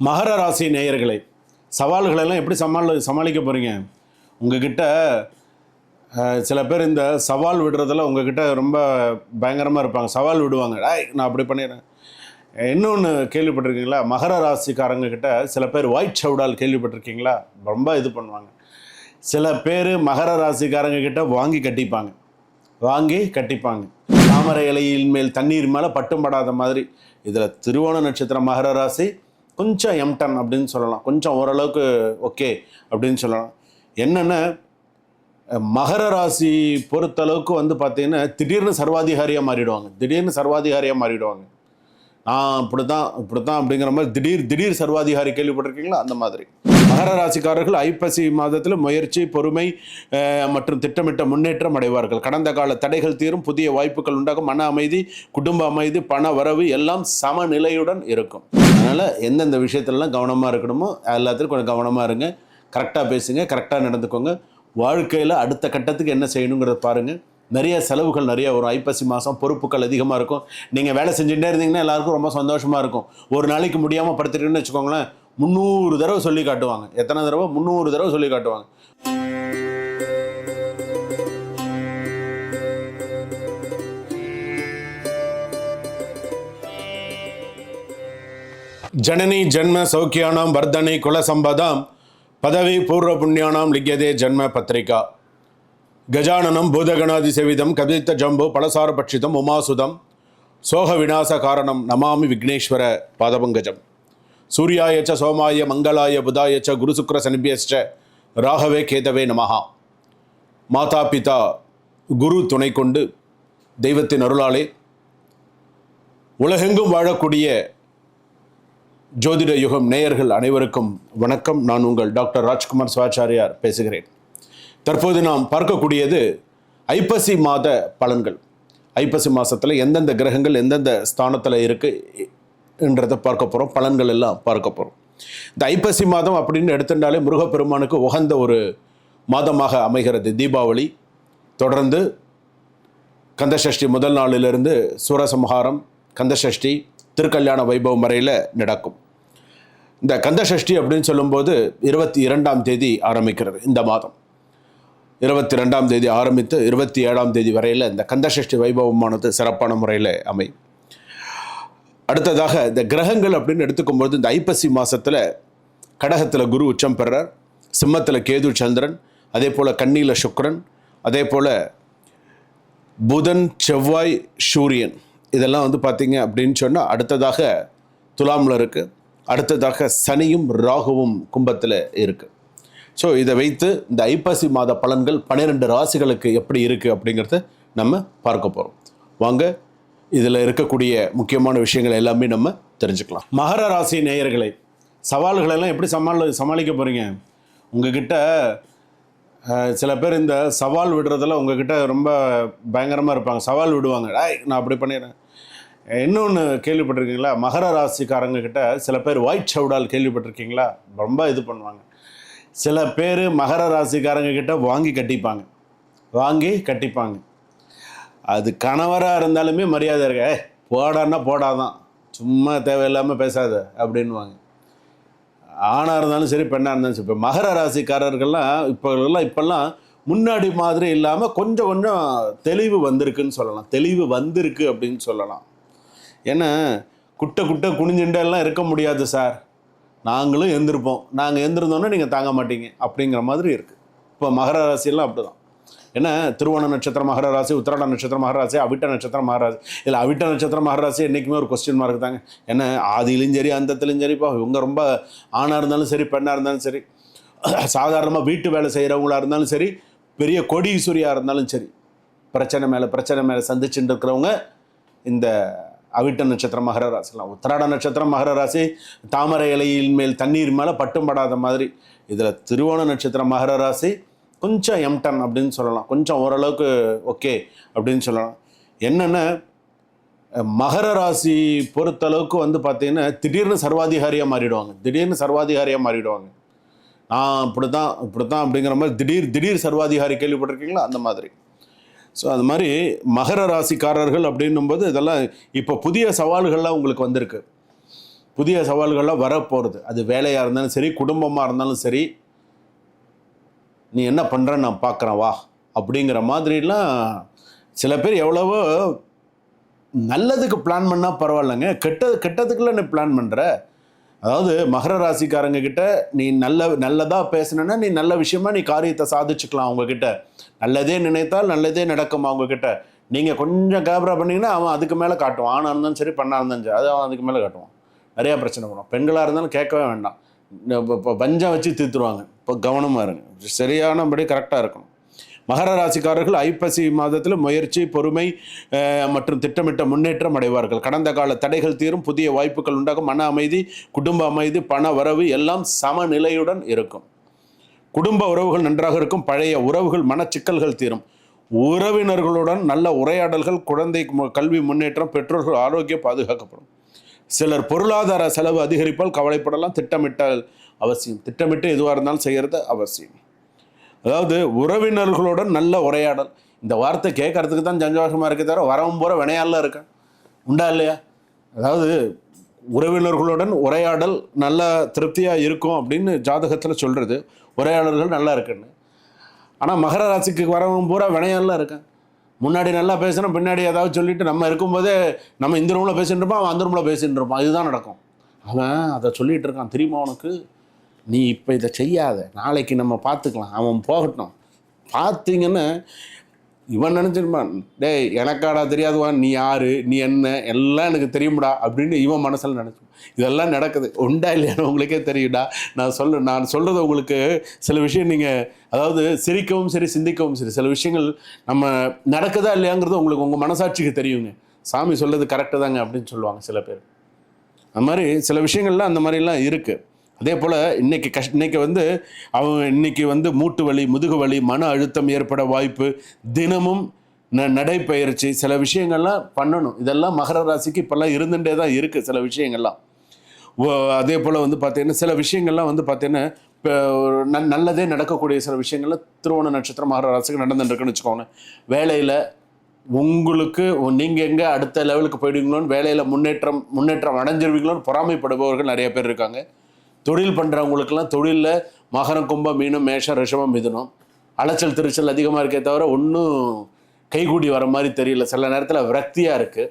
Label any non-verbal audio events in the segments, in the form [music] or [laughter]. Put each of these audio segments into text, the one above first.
மகர ராசி நேயர்களே சவால்களெல்லாம் எப்படி சமாளி சமாளிக்க போகிறீங்க உங்ககிட்ட சில பேர் இந்த சவால் விடுறதில் உங்ககிட்ட ரொம்ப பயங்கரமாக இருப்பாங்க. சவால் விடுவாங்க. டாய் நான் அப்படி பண்ணிடுறேன். இன்னொன்று கேள்விப்பட்டிருக்கீங்களா? மகர ராசிக்காரங்கக்கிட்ட சில பேர் ஒயிட் சவுடால் கேள்விப்பட்டிருக்கீங்களா? ரொம்ப இது பண்ணுவாங்க. சில பேர் மகர ராசிக்காரங்க கிட்ட வாங்கி கட்டிப்பாங்க. வாங்கி கட்டிப்பாங்க. தாமரை இலையின் மேல் தண்ணீர் மேலே பட்டும் படாத மாதிரி. இதில் திருவோண நட்சத்திரம் மகர ராசி கொஞ்சம் எம்டன் அப்படின்னு சொல்லலாம். கொஞ்சம் ஓரளவுக்கு ஓகே அப்படின்னு சொல்லலாம். என்னென்ன மகர ராசி பொறுத்தளவுக்கு வந்து பார்த்திங்கன்னா திடீர்னு சர்வாதிகாரியாக மாறிடுவாங்க. திடீர்னு சர்வாதிகாரியாக மாறிடுவாங்க. நான் இப்படி தான் இப்படி தான் அப்படிங்கிற மாதிரி திடீர் திடீர் சர்வாதிகாரி கேள்விப்பட்டிருக்கீங்களா? அந்த மாதிரி. மகர ராசிக்காரர்கள் ஐப்பசி மாதத்தில் முயற்சி பொறுமை மற்றும் திட்டமிட்ட முன்னேற்றம் அடைவார்கள். கடந்த கால தடைகள் தீரும் புதிய வாய்ப்புகள் உண்டாகும் மன அமைதி குடும்ப அமைதி பண வரவு எல்லாம் சமநிலையுடன் இருக்கும். அதனால் எந்தெந்த விஷயத்துலலாம் கவனமாக இருக்கணுமோ எல்லாத்துலையும் கொஞ்சம் கவனமாக இருங்க. கரெக்டாக பேசுங்க கரெக்டாக நடந்துக்கோங்க. வாழ்க்கையில் அடுத்த கட்டத்துக்கு என்ன செய்யணுங்கிறத பாருங்கள் நிறைய செலவுகள் நிறைய வரும். ஐப்பசி மாதம் பொறுப்புகள் அதிகமாக இருக்கும். நீங்கள் வேலை செஞ்சுட்டே இருந்தீங்கன்னா எல்லாருக்கும் ரொம்ப சந்தோஷமாக இருக்கும். ஒரு நாளைக்கு முடியாமல் படுத்துட்டீங்கன்னு வச்சுக்கோங்களேன் முந்நூறு தடவை சொல்லி காட்டுவாங்க. எத்தனை தடவை? முந்நூறு தடவை சொல்லி காட்டுவாங்க. ஜனனி ஜன்ம சௌக்கியானாம் வர்தனை குலசம்பதாம் பதவி பூர்வ புண்ணியானாம் லிக்கியதே ஜன்ம பத்திரிகா. கஜானனம் பூதகணாதி செவிதம் கவித்த ஜம்பு பலசார பட்சிதம் உமாசுதம் சோக விநாச காரணம் நமாமி விக்னேஸ்வர பாதபங்கஜம். சூர்யாயச்ச சோமாய மங்களாய புதாயச்ச ச குரு ராகவே கேதவே நமஹா. மாதா பிதா குரு துணை கொண்டு தெய்வத்தின் அருளாலே உலகெங்கும் வாழக்கூடிய ஜோதிட யுகம் நேயர்கள் அனைவருக்கும் வணக்கம். நான் உங்கள் டாக்டர் ராஜ்குமார் சிவாச்சாரியார் பேசுகிறேன். தற்போது நாம் பார்க்கக்கூடியது ஐப்பசி மாத பலன்கள். ஐப்பசி மாதத்தில் எந்தெந்த கிரகங்கள் எந்தெந்த ஸ்தானத்தில் இருக்குது என்றதை பார்க்க போகிறோம் பலன்கள் எல்லாம் பார்க்க போகிறோம் இந்த ஐப்பசி மாதம் அப்படின்னு எடுத்துட்டாலே முருகப்பெருமானுக்கு உகந்த ஒரு மாதமாக அமைகிறது. தீபாவளி தொடர்ந்து கந்தசஷ்டி முதல் நாளிலிருந்து சூரசம்ஹாரம் கந்தசஷ்டி திருக்கல்யாண வைபவம் வரையில் நடக்கும். இந்த கந்தசஷ்டி அப்படின்னு சொல்லும்போது இருபத்தி இரண்டாம் தேதி ஆரம்பிக்கிறது இந்த மாதம். இருபத்தி ரெண்டாம் தேதி ஆரம்பித்து இருபத்தி ஏழாம் தேதி வரையில் இந்த கந்தசஷ்டி வைபவமானது சிறப்பான முறையில் அமையும். அடுத்ததாக இந்த கிரகங்கள் அப்படின்னு எடுத்துக்கும்போது இந்த ஐப்பசி மாதத்தில் கடகத்தில் குரு உச்சம் பெறார். சிம்மத்தில் கேது சந்திரன் அதே போல் கண்ணியில் சுக்ரன் அதே போல் புதன் செவ்வாய் சூரியன். இதெல்லாம் வந்து பார்த்தீங்க அப்படின்னு சொன்னால் அடுத்ததாக துலாமில் இருக்குது அடுத்ததாக சனியும் ராகுவும் கும்பத்தில் இருக்குது ஸோ இதை வைத்து இந்த ஐப்பசி மாத பலன்கள் பன்னிரெண்டு ராசிகளுக்கு எப்படி இருக்குது அப்படிங்கிறத நம்ம பார்க்க போகிறோம் வாங்க இதில் இருக்கக்கூடிய முக்கியமான விஷயங்கள் எல்லாமே நம்ம தெரிஞ்சுக்கலாம். மகர ராசி நேயர்களை சவால்களெல்லாம் எப்படி சமாள சமாளிக்க போகிறீங்க உங்ககிட்ட சில பேர் இந்த சவால் விடுறதெல்லாம் உங்ககிட்ட ரொம்ப பயங்கரமாக இருப்பாங்க. சவால் விடுவாங்க. டேய் நான் அப்படி பண்ணிடுறேன். இன்னொன்று கேள்விப்பட்டிருக்கீங்களா? மகர ராசிக்காரங்க கிட்ட சில பேர் ஒயிட் சவுடால் கேள்விப்பட்டிருக்கீங்களா? ரொம்ப இது பண்ணுவாங்க. சில பேர் மகர ராசிக்காரங்க கிட்ட வாங்கி கட்டிப்பாங்க. வாங்கி கட்டிப்பாங்க. அது கணவராக இருந்தாலுமே மரியாதை இருக்க. போடான்னா போடாதான். சும்மா தேவையில்லாமல் பேசாத. அப்படின்வாங்க ஆணாக இருந்தாலும் சரி பெண்ணாக இருந்தாலும் சரி. இப்போ மகர ராசிக்காரர்கள்லாம் இப்போலாம் இப்போல்லாம் முன்னாடி மாதிரி இல்லாமல் கொஞ்சம் கொஞ்சம் தெளிவு வந்திருக்குன்னு சொல்லலாம். தெளிவு வந்திருக்கு அப்படின்னு சொல்லலாம். ஏன்னா குட்டை குட்டை குனிஞ்சுண்டெல்லாம் இருக்க முடியாது சார். நாங்களும் எந்திருப்போம். நாங்கள் எந்திருந்தோன்னா நீங்கள் தாங்க மாட்டீங்க. அப்படிங்கிற மாதிரி இருக்குது இப்போ மகர ராசியெல்லாம் அப்படி தான் ஏன்னா திருவோண நட்சத்திரம் மகர ராசி உத்திராட நட்சத்திரம் மகர ராசி அவிட்ட நட்சத்திரம் மகர ராசி. இல்லை அவிட்ட நட்சத்திரம் மகர ராசி என்றைக்குமே ஒரு கொஸ்டின் மார்க் தாங்க. ஏன்னா ஆதியிலும் சரி அந்தத்திலும் சரிப்பா இவங்க ரொம்ப ஆணாக இருந்தாலும் சரி பெண்ணாக இருந்தாலும் சரி சாதாரணமாக வீட்டு வேலை செய்கிறவங்களா இருந்தாலும் சரி பெரிய கோடீஸ்வரியாக இருந்தாலும் சரி பிரச்சனை மேலே பிரச்சனை மேலே சந்திச்சுட்டு இருக்கிறவங்க இந்த அவிட்ட நட்சத்திரம் மகர ராசிலாம் உத்திராட நட்சத்திரம் மகர ராசி. தாமரை இலையின் மேல் தண்ணீர் மேலே பட்டும் படாத மாதிரி. இதில் திருவோண நட்சத்திரம் மகர ராசி. கொஞ்சம் எம்டன் அப்படின்னு சொல்லலாம். கொஞ்சம் ஓரளவுக்கு ஓகே அப்படின்னு சொல்லலாம். என்னென்னா மகர ராசி பொறுத்தளவுக்கு வந்து பார்த்திங்கன்னா திடீர்னு சர்வாதிகாரியாக மாறிடுவாங்க. திடீர்னு சர்வாதிகாரியாக மாறிடுவாங்க. நான் இப்படி தான் இப்படி தான் அப்படிங்கிற மாதிரி திடீர் திடீர் சர்வாதிகாரி கேள்விப்பட்டிருக்கீங்களா? அந்த மாதிரி. ஸோ அது மாதிரி மகர ராசிக்காரர்கள் அப்படின்னும்போது இதெல்லாம் இப்போ புதிய சவால்கள்லாம் உங்களுக்கு வந்திருக்கு. புதிய சவால்கள்லாம் வரப்போகிறது அது வேலையாக இருந்தாலும் சரி குடும்பமாக இருந்தாலும் சரி நீ என்ன பண்ணுற நான் பார்க்குறேன் வா அப்படிங்கிற மாதிரிலாம் சில பேர் எவ்வளவோ நல்லதுக்கு பிளான் பண்ணால் பரவாயில்லைங்க. கெட்டது கெட்டதுக்குள்ள நீ பிளான் பண்ணுற அதாவது மகர ராசிக்காரங்க கிட்ட நீ நல்ல நல்லதாக பேசுனேன்னா நீ நல்ல விஷயமா நீ காரியத்தை சாதிச்சுக்கலாம் அவங்க கிட்ட நல்லதே நினைத்தால் நல்லதே நடக்கும் அவங்க கிட்ட நீங்கள் கொஞ்சம் கேப்ரா பண்ணீங்கன்னா அவன் அதுக்கு மேலே காட்டுவான். ஆணாக இருந்தாலும் சரி பண்ணா இருந்தாலும் சரி அது அவன் அதுக்கு மேலே காட்டுவான். நிறையா பிரச்சனை பண்ணுவான் பெண்களாக இருந்தாலும் கேட்கவே வேண்டாம். இப்போ பஞ்சம் வச்சு தீர்த்துருவாங்க. இப்போ கவனமாக இருங்க. சரியானபடி கரெக்டாக இருக்கணும். மகர ராசிக்காரர்கள் ஐப்பசி மாதத்தில் முயற்சி பொறுமை மற்றும் திட்டமிட்ட முன்னேற்றம் அடைவார்கள். கடந்த கால தடைகள் தீரும் புதிய வாய்ப்புகள் உண்டாகும் மன அமைதி குடும்ப அமைதி பண வரவு எல்லாம் சமநிலையுடன் இருக்கும். குடும்ப உறவுகள் நன்றாக இருக்கும் பழைய உறவுகள் மனச்சிக்கல்கள் தீரும். உறவினர்களுடன் நல்ல உரையாடல்கள் குழந்தை கல்வி முன்னேற்றம் பெற்றோர்கள் ஆரோக்கியம் பாதுகாக்கப்படும். சிலர் பொருளாதார செலவு அதிகரிப்பால் கவலைப்படலாம் திட்டமிட்டால் அவசியம். திட்டமிட்டு எதுவாக இருந்தாலும் செய்கிறது அவசியம். அதாவது உறவினர்களுடன் நல்ல உரையாடல். இந்த வார்த்தை கேட்கறதுக்கு தான் சந்தோஷமாக இருக்கே தவிர வரவும் போகிற வினையால இருக்கேன் உண்டா இல்லையா? அதாவது உறவினர்களுடன் உரையாடல் நல்ல திருப்தியாக இருக்கும் அப்படின்னு ஜாதகத்தில் சொல்கிறது உரையாடல்கள் நல்லா இருக்குன்னு. ஆனால் மகர ராசிக்கு வரவும் பூரா வினையாலாம் இருக்கேன் முன்னாடி நல்லா பேசுகிறோம் பின்னாடி ஏதாவது சொல்லிட்டு நம்ம இருக்கும்போதே நம்ம இந்த ரூமில் பேசிகிட்டு இருப்போம் அவன் அந்த ரூமில் பேசிகிட்டு இருப்பான். இதுதான் நடக்கும். அவன் அதை சொல்லிகிட்டு இருக்கான். தெரியுமா உனக்கு? நீ இப்போ இதை செய்யாத. நாளைக்கு நம்ம பார்த்துக்கலாம். அவன் போகட்டும். பார்த்தீங்கன்னா இவன் நினச்சிருப்பான் டேய் எனக்காடா தெரியாதுவான் நீ யாரு? நீ என்ன? எல்லாம் எனக்கு தெரியும்டா. அப்படின்னு இவன் மனசில் நினச்சான் இதெல்லாம் நடக்குது. உண்டா இல்லையான்னு உங்களுக்கே தெரியும்டா. நான் சொல்ல நான் சொல்கிறது உங்களுக்கு சில விஷயம் நீங்கள் அதாவது சிரிக்கவும் சரி சிந்திக்கவும் சரி சில விஷயங்கள் நம்ம நடக்குதா இல்லையாங்கிறது உங்களுக்கு உங்கள் மனசாட்சிக்கு தெரியுங்க. சாமி சொல்கிறது கரெக்டு தாங்க அப்படின்னு சொல்லுவாங்க சில பேர். அந்த மாதிரி சில விஷயங்கள்லாம் அந்த மாதிரிலாம் இருக்குது அதே போல் இன்றைக்கி கஷ் இன்னைக்கு வந்து அவங்க இன்னைக்கு வந்து மூட்டு வலி முதுகு வலி மன அழுத்தம் ஏற்பட வாய்ப்பு தினமும் ந நடைப்பயிற்சி சில விஷயங்கள்லாம் பண்ணணும். இதெல்லாம் மகர ராசிக்கு இப்போல்லாம் இருந்துகிட்டே தான் இருக்குது சில விஷயங்கள்லாம். ஓ- அதே போல் வந்து பார்த்திங்கன்னா சில விஷயங்கள்லாம் வந்து பார்த்தீங்கன்னா இப்போ ஒரு நல் நல்லதே நடக்கக்கூடிய சில விஷயங்கள்ல திருவோண நட்சத்திரம் மகர ராசிக்கு நடந்துருக்குன்னு வச்சுக்கோங்க வேலையில் உங்களுக்கு நீங்கள் எங்கே அடுத்த லெவலுக்கு போயிடுவீங்களோன்னு வேலையில் முன்னேற்றம் முன்னேற்றம் அடைஞ்சிருவீங்களோன்னு பொறாமைப்படுபவர்கள் நிறைய பேர் இருக்காங்க. தொழில் பண்ணுறவங்களுக்கெல்லாம் தொழிலில் மகரம் கும்பம் மீனம் மேஷம் ரிஷமம் மிதுனம். அலைச்சல் திருச்சல் அதிகமாக இருக்கே தவிர ஒன்றும் கைகூடி வர மாதிரி தெரியல. சில நேரத்தில் விரக்தியாக இருக்குது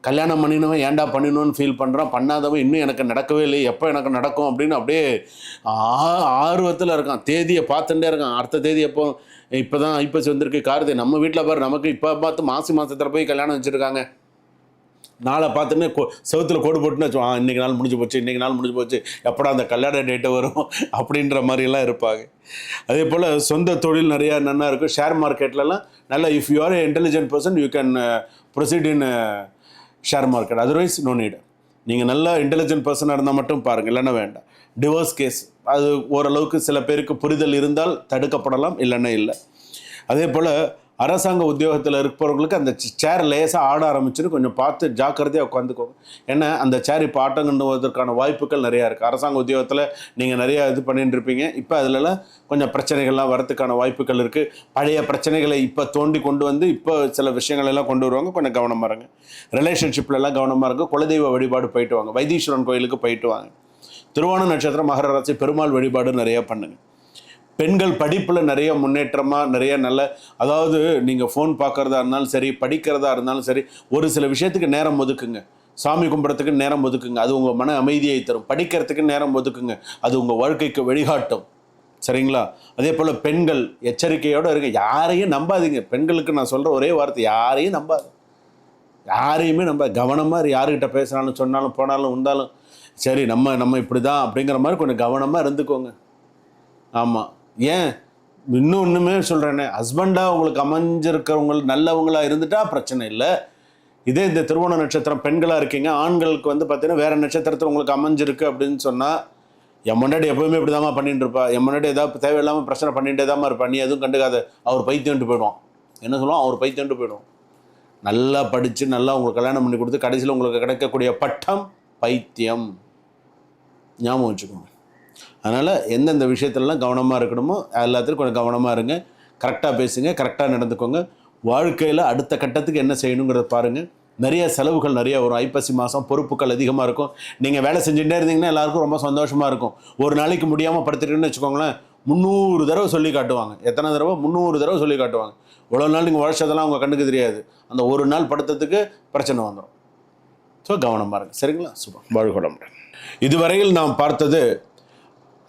கல்யாணம் பண்ணினவன் ஏன்டா பண்ணினோன்னு ஃபீல் பண்ணுறான் பண்ணாதவன் இன்னும் எனக்கு நடக்கவே இல்லை எப்போ எனக்கு நடக்கும் அப்படின்னு அப்படியே ஆ- ஆர்வத்தில் இருக்கான். தேதியை பார்த்துட்டே இருக்கான். அடுத்த தேதி எப்போ? இப்போ தான் ஐப்பசி வந்திருக்கு கார்த்தி. நம்ம வீட்டில் பாரு நமக்கு இப்போ பார்த்து மாசி மாதத்தில் போய் கல்யாணம் வச்சுருக்காங்க. நாளை பார்த்துன்னு கோ செவுத்துல கோடு போட்டுன்னு ஆ இன்றைக்கி நாள் முடிஞ்சு போச்சு இன்றைக்கி நாள் முடிஞ்சு போச்சு எப்படா அந்த கல்யாண டேட்டு வரும்? [laughs] அப்படின்ற மாதிரிலாம் இருப்பாங்க. அதே போல் சொந்த தொழில் நிறையா நல்லா இருக்கும் ஷேர் மார்க்கெட்லலாம் நல்லா if you are intelligent person you can proceed in share market otherwise no need நீங்கள் நல்லா இன்டெலிஜென்ட் பர்சனாக இருந்தால் மட்டும் பாருங்கள் இல்லைன்னா வேண்டாம். டிவோர்ஸ் கேஸ் அது ஓரளவுக்கு சில பேருக்கு புரிதல் இருந்தால் தடுக்கப்படலாம் இல்லைன்னா இல்லை. அதே போல் அரசாங்க உத்தியோகத்தில் இருப்பவர்களுக்கு அந்த சேர் லேசாக ஆட ஆரம்பிச்சுன்னு கொஞ்சம் பார்த்து ஜாக்கிரதையாக உட்காந்துக்கோங்க ஏன்னா அந்த சேர் இப்போ ஆட்டங்கண்டுவதற்கான வாய்ப்புகள் நிறையா இருக்குது அரசாங்க உத்தியோகத்தில் நீங்கள் நிறையா இது பண்ணிட்டு இருப்பீங்க. இப்போ அதிலலாம் கொஞ்சம் பிரச்சனைகள்லாம் வரத்துக்கான வாய்ப்புகள் இருக்குது பழைய பிரச்சனைகளை இப்போ தோண்டி கொண்டு வந்து இப்போ சில விஷயங்கள் எல்லாம் கொண்டு வருவாங்க. கொஞ்சம் கவனமாக இருங்க. ரிலேஷன்ஷிப்லலாம் கவனமாக இருங்க. குலதெய்வ வழிபாடு போயிட்டு வாங்க. வைத்தீஸ்வரன் கோயிலுக்கு போயிட்டு வாங்க. திருவான நட்சத்திரம் மகர ராசி பெருமாள் வழிபாடு நிறையா பண்ணுங்க. பெண்கள் படிப்பில் நிறைய முன்னேற்றமாக நிறைய நல்ல அதாவது நீங்கள் ஃபோன் பார்க்குறதா இருந்தாலும் சரி படிக்கிறதா இருந்தாலும் சரி ஒரு சில விஷயத்துக்கு நேரம் ஒதுக்குங்க. சாமி கும்பிட்றதுக்கு நேரம் ஒதுக்குங்க. அது உங்கள் மன அமைதியை தரும். படிக்கிறதுக்கு நேரம் ஒதுக்குங்க. அது உங்கள் வாழ்க்கைக்கு வழிகாட்டும். சரிங்களா? அதே போல் பெண்கள் எச்சரிக்கையோடு இருங்க. யாரையும் நம்பாதீங்க. பெண்களுக்கு நான் சொல்கிற ஒரே வார்த்தை யாரையும் நம்பாது யாரையுமே நம்ம கவனமாக யாருக்கிட்ட பேசுனாலும் சொன்னாலும் போனாலும் வந்தாலும் சரி நம்ம நம்ம இப்படி தான் அப்படிங்கிற மாதிரி கொஞ்சம் கவனமாக இருந்துக்கோங்க. ஆமாம் ஏன்? இன்னும் ஒன்றுமே சொல்கிறேனே ஹஸ்பண்டாக உங்களுக்கு அமைஞ்சிருக்கிறவங்க நல்லவங்களாக இருந்துட்டா பிரச்சனை இல்லை. இதே இந்த திருவோண நட்சத்திரம் பெண்களாக இருக்கீங்க ஆண்களுக்கு வந்து பார்த்தீங்கன்னா வேறு நட்சத்திரத்தில் உங்களுக்கு அமைஞ்சிருக்கு அப்படின்னு சொன்னால் என் முன்னாடி எப்பவுமே இப்படி தாம்மா பண்ணிட்டு இருப்பா. என் முன்னாடி ஏதாவது தேவையில்லாமல் பிரச்சனை பண்ணிகிட்டே தாம்மா இருப்பா. நீ எதுவும் கண்டுக்காத. அவர் பைத்தியம்ட்டு போயிடுவான். என்ன சொல்லுவோம் அவர் பைத்தியம்ட்டு போயிடுவோம் நல்லா படித்து நல்லா உங்களுக்கு கல்யாணம் பண்ணி கொடுத்து கடைசியில் உங்களுக்கு கிடைக்கக்கூடிய பட்டம் பைத்தியம். ஞாபகம் வச்சுக்கோங்க. அதனால் எந்தெந்த விஷயத்துலலாம் கவனமாக இருக்கணுமோ எல்லாத்துலையும் கொஞ்சம் கவனமாக இருங்க. கரெக்டாக பேசுங்க கரெக்டாக நடந்துக்கோங்க. வாழ்க்கையில் அடுத்த கட்டத்துக்கு என்ன செய்யணுங்கிறத பாருங்கள் நிறைய செலவுகள் நிறைய வரும். ஐப்பசி மாதம் பொறுப்புகள் அதிகமாக இருக்கும். நீங்கள் வேலை செஞ்சுட்டே இருந்தீங்கன்னா எல்லாருக்கும் ரொம்ப சந்தோஷமாக இருக்கும். ஒரு நாளைக்கு முடியாமல் படுத்துட்டீங்கன்னு வச்சுக்கோங்களேன் முந்நூறு தடவை சொல்லி காட்டுவாங்க. எத்தனை தடவை? முந்நூறு தடவை சொல்லி காட்டுவாங்க. இவ்வளோ நாள் நீங்கள் உழைச்சதெல்லாம் அவங்க கண்ணுக்கு தெரியாது. அந்த ஒரு நாள் படுத்ததுக்கு பிரச்சனை வந்துடும் ஸோ கவனமாக இருங்க. சரிங்களா? சுபம். வாழ்கொடமுடன் இதுவரையில் நாம் பார்த்தது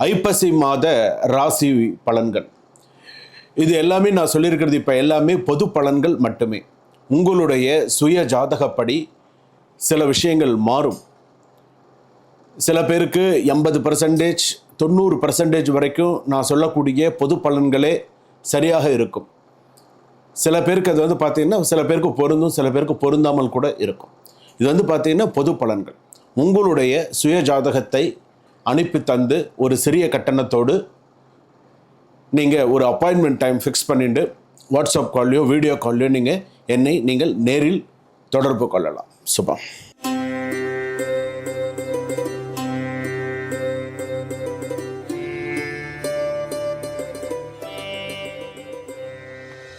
ஐப்பசி மாத ராசி பலன்கள். இது எல்லாமே நான் சொல்லியிருக்கிறது இப்போ எல்லாமே பொது பலன்கள் மட்டுமே. உங்களுடைய சுய ஜாதகப்படி சில விஷயங்கள் மாறும். சில பேருக்கு எண்பது பர்சன்டேஜ் தொண்ணூறு பர்சன்டேஜ் வரைக்கும் நான் சொல்லக்கூடிய பொது பலன்களே சரியாக இருக்கும். சில பேருக்கு அது வந்து பார்த்திங்கன்னா சில பேருக்கு பொருந்தும் சில பேருக்கு பொருந்தாமல் கூட இருக்கும். இது வந்து பார்த்திங்கன்னா பொது பலன்கள். உங்களுடைய சுய ஜாதகத்தை அனுப்பி தந்து ஒரு சிறிய கட்டணத்தோடு நீங்கள் ஒரு அப்பாயின்மெண்ட் டைம் ஃபிக்ஸ் பண்ணிட்டு வாட்ஸ்அப் கால்லையோ வீடியோ கால்லையோ நீங்கள் என்னை நீங்கள் நேரில் தொடர்பு கொள்ளலாம். சுபம்